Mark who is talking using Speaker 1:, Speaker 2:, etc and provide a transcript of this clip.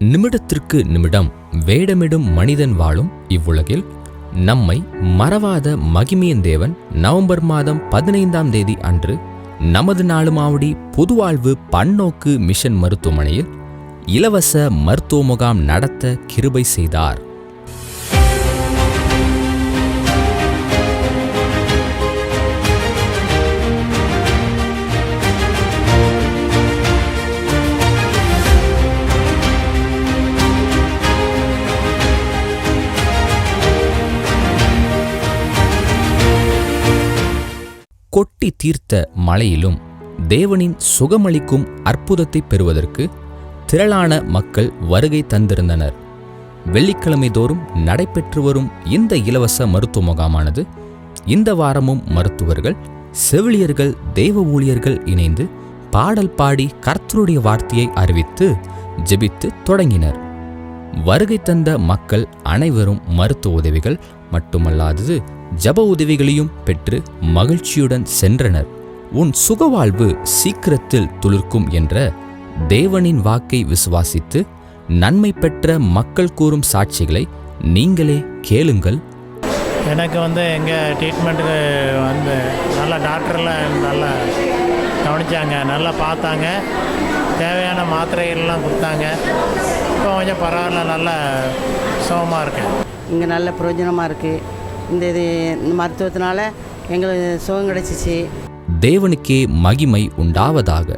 Speaker 1: நிமிடத்திற்கு நிமிடம் வேடமிடும் மனிதன் வாழும் இவ்வுலகில் நம்மை மறவாத மகிமியந்தேவன் தேவன் நவம்பர் மாதம் பதினைந்தாம் தேதி அன்று நமது நாளுமாவடி பொதுவாழ்வு பன்னோக்கு மிஷன் மருத்துவமனையில் இலவச மருத்துவ முகாம் நடத்த கிருபை செய்தார். கொட்டி தீர்த்த மழையிலும் தேவனின் சுகமளிக்கும் அற்புதத்தை பெறுவதற்கு திரளான மக்கள் வருகை தந்திருந்தனர். வெள்ளிக்கிழமை தோறும் நடைபெற்று வரும் இந்த இலவச மருத்துவ முகாமானது இந்த வாரமும் மருத்துவர்கள் செவிலியர்கள் தெய்வ ஊழியர்கள் இணைந்து பாடல் பாடி கர்த்தருடைய வார்த்தையை அறிவித்து ஜெபித்து தொடங்கினர். வருகை தந்த மக்கள் அனைவரும் மருத்துவ உதவிகள் மட்டுமல்லாதது ஜப உதவிகளையும் பெற்று மகிழ்ச்சியுடன் சென்றனர். உன் சுகவாழ்வு சீக்கிரத்தில் துளிர்க்கும் என்ற தேவனின் வாக்கை விசுவாசித்து நன்மை பெற்ற மக்கள் கூறும் சாட்சிகளை நீங்களே கேளுங்கள்.
Speaker 2: எனக்கு வந்து எங்கள் ட்ரீட்மெண்ட்டுக்கு வந்து நல்ல டாக்டர்லாம் நல்லா கவனித்தாங்க நல்லா பார்த்தாங்க. தேவையான மாத்திரைகள்லாம் கொடுத்தாங்க. இப்போ கொஞ்சம் பரவாயில்ல நல்லா சுகமாக இருக்கேன்.
Speaker 3: இங்கே நல்ல பிரயோஜனமாக இருக்குது இந்த இது இந்த மருத்துவத்தினால எங்களுக்கு சுகம் கிடைச்சிச்சு.
Speaker 1: தேவனுக்கே மகிமை உண்டாவதாக.